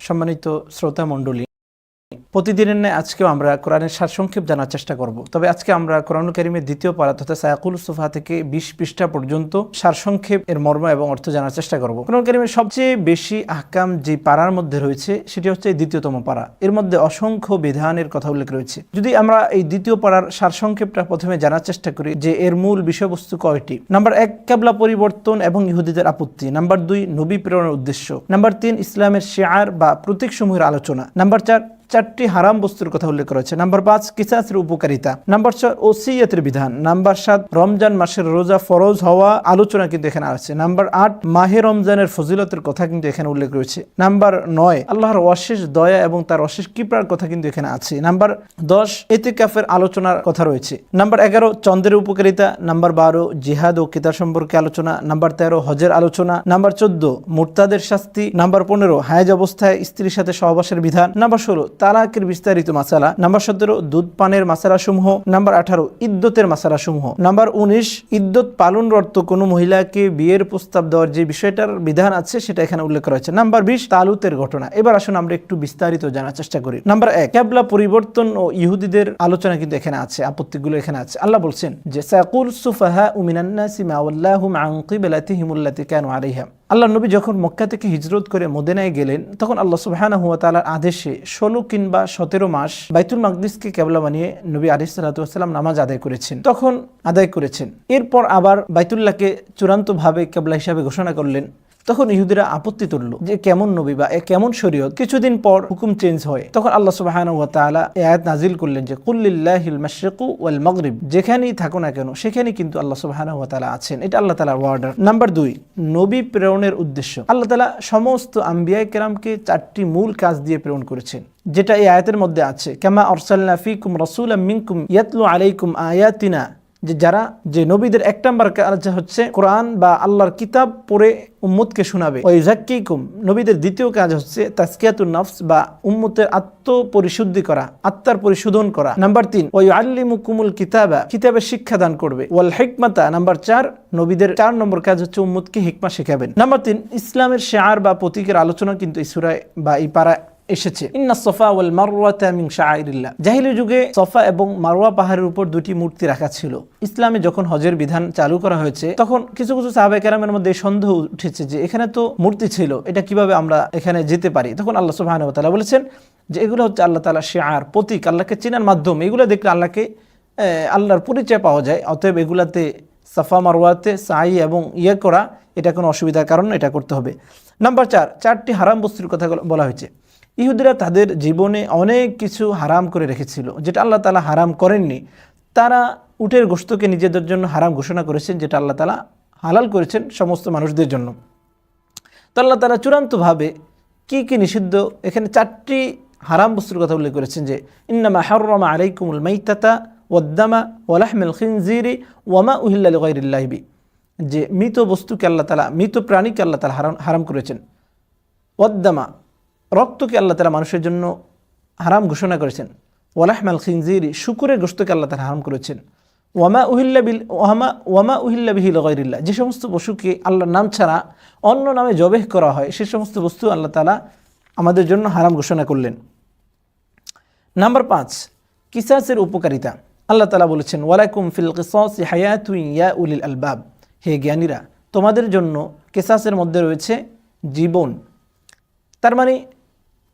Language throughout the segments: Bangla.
সম্মানিত শ্রোতা মণ্ডলী প্রতিদিনের ন্যায় আজকেও আমরা কোরআনের সারসংক্ষেপ জানার চেষ্টা করব। তবে আজকে আমরা কোরআন করিমের দ্বিতীয় পারা তথা সায়াকুল সুফা থেকে বিশ পৃষ্ঠা পর্যন্ত সারসংক্ষেপ এর মর্ম এবং অর্থ জানার চেষ্টা করব। কোরআন করিমের সবচেয়ে বেশি আহকাম যে পাড়ার মধ্যে রয়েছে, সেটি হচ্ছে দ্বিতীয়তম পাড়া এর মধ্যে অসংখ্য বিধানের কথা উল্লেখ রয়েছে। যদি আমরা এই দ্বিতীয় পাড়ার সারসংক্ষেপটা প্রথমে জানার চেষ্টা করি যে এর মূল বিষয়বস্তু কয়টি? নাম্বার এক কেবলা পরিবর্তন এবং ইহুদিদের আপত্তি। নাম্বার দুই, নবী প্রেরণের উদ্দেশ্য। নাম্বার তিন, ইসলামের শেয়ার বা প্রতীকসমূহের আলোচনা। নাম্বার চার চারটি হারাম বস্তুর কথা উল্লেখ করা হয়েছে নাম্বার পাঁচ, কিসাসের উপকারিতা। নাম্বার ছয়, ওসিয়তের বিধান। নাম্বার সাত, রমজান মাসের রোজা ফরজ হওয়া আলোচনা কিন্তু এখানে আছে। নাম্বার আট, মাহে রমজানের ফজিলতের কথা কিন্তু এখানে উল্লেখ রয়েছে। নাম্বার নয়, আল্লাহর অশেষ দয়া এবং তার অশেষ কৃপার কথা কিন্তু এখানে আছে। নাম্বার দশ, এতেকাফের আলোচনার কথা রয়েছে। নাম্বার এগারো চন্দ্রের উপকারিতা। নাম্বার বারো, জিহাদ ও কিতাব সম্পর্কে আলোচনা। নাম্বার তেরো, হজের আলোচনা। নাম্বার চোদ্দ, মুরতাদের শাস্তি। নাম্বার পনেরো, হায়াজ অবস্থায় স্ত্রীর সাথে সহবাসের বিধান। নাম্বার ষোলো তালাকের বিস্তারিত মাসালা, নাম্বার সতেরো, দুধ পানের মাসালা সমূহ নাম্বার আঠারো, ইদ্যতের মাসালা সমূহ নাম্বার উনিশ, ইদ্যত পালনরত কোনো মহিলাকে বিয়ের প্রস্তাব দেওয়ার যে বিষয়টার বিধান আছে সেটা এখানে উল্লেখ করা হয়েছে। নাম্বার বিশ, তালুতের ঘটনা। এবার আসুন আমরা একটু বিস্তারিত জানার চেষ্টা করি। নাম্বার এক, ক্যাবলা পরিবর্তন ও ইহুদিদের আলোচনা কিন্তু এখানে আছে, আপত্তিগুলো এখানে আছে। আল্লাহ বলছেন যে সাকুল সুফাহা উমিনান্নাসি মাওয়াল্লাহুম আন কিবলাতিহিমুল্লাতি কানু আলাইহা। আল্লাহ নবী যখন মক্কা থেকে হিজরত করে মোদেনায় গেলেন, তখন আল্লাহ সুবাহানা হুয়া তালার আদেশে ষোলো কিংবা সতেরো মাস বাইতুল মাকদিসকে কেবলা বানিয়ে নবী আলিসাল্লাম নামাজ আদায় করেছেন। তখন আদায় করেছেন। এরপর আবার বাইতুল্লাহকে চূড়ান্তভাবে কেবলা হিসাবে ঘোষণা করলেন। তখন ইহুদিরা আপত্তি তুলল যে কেমন নবী বা এ কেমন শরীয়ত? কিছুদিন পর হুকুম চেঞ্জ হয়। তখন আল্লাহ এই আয়াত নাজিল করলেন যে কুল্লিল্লাহিল মাশরিকু ওয়াল মাগরিব। যেখানেই থাকো না কেন, সেখানেই কিন্তু আল্লাহ তাআলা আছেন। এটা আল্লাহ তাআলার ওয়ার্ডার নাম্বার দুই, নবী প্রেরণের উদ্দেশ্য। আল্লাহ তাআলা সমস্ত আম্বিয়ায়ে কেরামকে চারটি মূল কাজ দিয়ে প্রেরণ করেছেন, যেটা এই আয়াতের মধ্যে আছে, কামা অরসাল্লা ফিকুম রসুলাম মিনকুম ইয়াতলু আলাইকুম আয়াতিনা যে যারা, যে নবীদের এক নম্বর কাজ হচ্ছে কোরআন বা আল্লাহর কিতাব পড়ে উম্মতকে শোনাবে। ওই জাক্কিকুম নবীদের দ্বিতীয় কাজ হচ্ছে তাস্কিয়াতুন নফস বা উম্মতের আত্মপরিশুদ্ধি করা, আত্মার পরিশোধন করা। নাম্বার তিন ওই আল্লিমুকুমুল কিতাবা কিতাবের শিক্ষা দান করবে। ওয়াল হিকমাতা, নাম্বার চার, নবীদের চার নম্বর কাজ হচ্ছে উম্মতকে হিকমা শেখাবেন। নাম্বার তিন, ইসলামের শেয়ার বা প্রতীকের আলোচনা কিন্তু এই সুরায় বা এই পাড়ায় এসেছে। ইন্না সফা ওয়াল মারওয়াতা মিন জাহিলি যুগে সফা এবং মারওয়া পাহাড়ের উপর দুটি মূর্তি রাখা ছিল। ইসলামে যখন হজের বিধান চালু করা হয়েছে, তখন কিছু কিছু সাহাবায়ে কেরামের মধ্যে সন্দেহ উঠেছে যে এখানে তো মূর্তি ছিল, এটা কীভাবে আমরা এখানে যেতে পারি? তখন আল্লাহ সুবহানাহু ওয়া বলেছেন যে এগুলো হচ্ছে আল্লাহ তাআলা শিআর প্রতীক, আল্লাহকে চেনার মাধ্যম। এগুলো দেখলে আল্লাহকে আল্লাহর পরিচয় পাওয়া যায়। অতএব এগুলাতে সাফা, মারওয়াতে, সাই এবং ইয়ে করা, এটা কোনো অসুবিধার কারণ এটা করতে হবে। নাম্বার চার, চারটি হারাম বস্তুর কথা বলা হয়েছে। ইহুদিরা তাদের জীবনে অনেক কিছু হারাম করে রেখেছিল, যেটা আল্লাহ তালা হারাম করেননি। তারা উটের গোস্তকে নিজেদের জন্য হারাম ঘোষণা করেছেন, যেটা আল্লাহ তালা হালাল করেছেন সমস্ত মানুষদের জন্য। তো আল্লাহ তালা চূড়ান্তভাবে কি কি নিষিদ্ধ? এখানে চারটি হারাম বস্তুর কথা উল্লেখ করেছেন যে, ইন্নামা হাররামা আলাইকুমুল মাইতাতা ওদ্দামা ওয়ালাহমেল খিনজিরি ওয়ামা উহিল্লা গৈরিল্লাহিবি যে মৃত বস্তুকে আল্লাহ তালা, মৃত প্রাণীকে আল্লাহ তালা হারাম হারাম করেছেন। ওয়াদ্দামা রক্তকে আল্লাহ তালা মানুষের জন্য হারাম ঘোষণা করেছেন। ওয়ালাহমাল খিনজিরি, শুকুরের গোস্তকে আল্লাহ তালা হারাম করেছেন। ওয়ামা উহিল্লা বিল, ওয়ামা ওয়ামা উহিল্লা বিহিল গৈরিল্লা যে সমস্ত পশুকে আল্লাহর নাম ছাড়া অন্য নামে জবেহ করা হয়, সে সমস্ত বস্তু আল্লাহ তালা আমাদের জন্য হারাম ঘোষণা করলেন। নাম্বার পাঁচ, কিসাসের উপকারিতা। আল্লাহ তালা বলেছেন, ওয়ালাইকুম ফিল কিসাস হায়াতু ইয়া উলিল আলবাব। হে জ্ঞানীরা, তোমাদের জন্য কেসাসের মধ্যে রয়েছে জীবন। তার মানে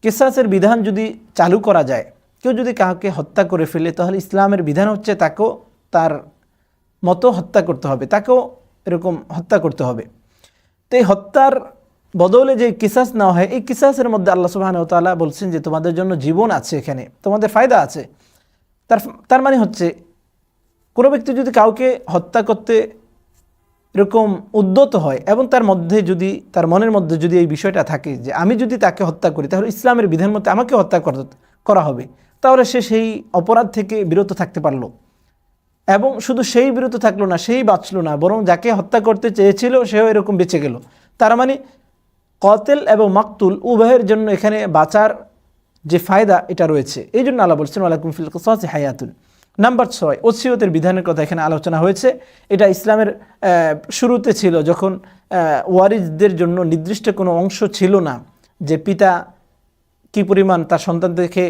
কেসাসের বিধান যদি চালু করা যায়, কেউ যদি কাউকে হত্যা করে ফেলে, তাহলে ইসলামের বিধান হচ্ছে তাকেও তার মতো হত্যা করতে হবে, তাকেও এরকম হত্যা করতে হবে। তো এই হত্যার বদলে যে কিসাস নেওয়া হয়, এই কিসাসের মধ্যে আল্লাহ সুবাহান তাআলা বলছেন যে তোমাদের জন্য জীবন আছে এখানে, তোমাদের ফায়দা আছে। তার তার মানে হচ্ছে কোনো ব্যক্তি যদি কাউকে হত্যা করতে এরকম উদ্যত হয় এবং তার মধ্যে যদি, তার মনের মধ্যে যদি এই বিষয়টা থাকে যে আমি যদি তাকে হত্যা করি, তাহলে ইসলামের বিধান মতে আমাকে হত্যা করা হবে। তাহলে সে সেই অপরাধ থেকে বিরত থাকতে পারল। এবং শুধু সেই বিরত থাকল না, সেই বাঁচলো না, বরং যাকে হত্যা করতে চেয়েছিল, সেও এরকম বেঁচে গেল। তার মানে কতেল এবং মাকতুল উভয়ের জন্য এখানে বাঁচার যে ফায়দা এটা রয়েছে। এই জন্য আল্লাহ বলছেন আলাইকুম ফিল কসাসি হায়াতুন। নাম্বার ছয়, ওসিয়তের বিধানের কথা এখানে আলোচনা হয়েছে। এটা ইসলামের শুরুতে ছিল যখন ওয়ারিসদের জন্য নির্দিষ্ট কোনো অংশ ছিল না যে পিতা কি পরিমাণ তার সন্তান থেকে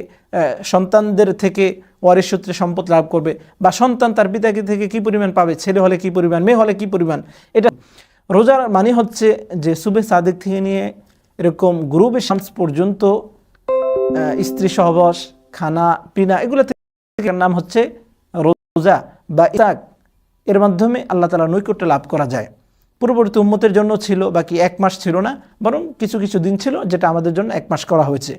সন্তানদের থেকে ওয়ারিশ সূত্রে সম্পদ লাভ করবে বা সন্তান তার পিতাকে থেকে কি পরিমাণ পাবে, ছেলে হলে কি পরিমাণ, মেয়ে হলে কি পরিমাণ, এটা রোজার মানে হচ্ছে যে সুবে সাদেক থেকে নিয়ে এরকম গ্রুপে শামস পর্যন্ত স্ত্রী সহবাস, খানা, পিনা, এগুলো নাম হচ্ছে রোজা বা ইসাক। এর মাধ্যমে আল্লাহ তালা নৈকট্য লাভ করা যায়। পূর্ববর্তী উম্মতের জন্য ছিল, বাকি এক মাস ছিল না, বরং কিছু কিছু দিন ছিল, যেটা আমাদের জন্য এক মাস করা হয়েছে।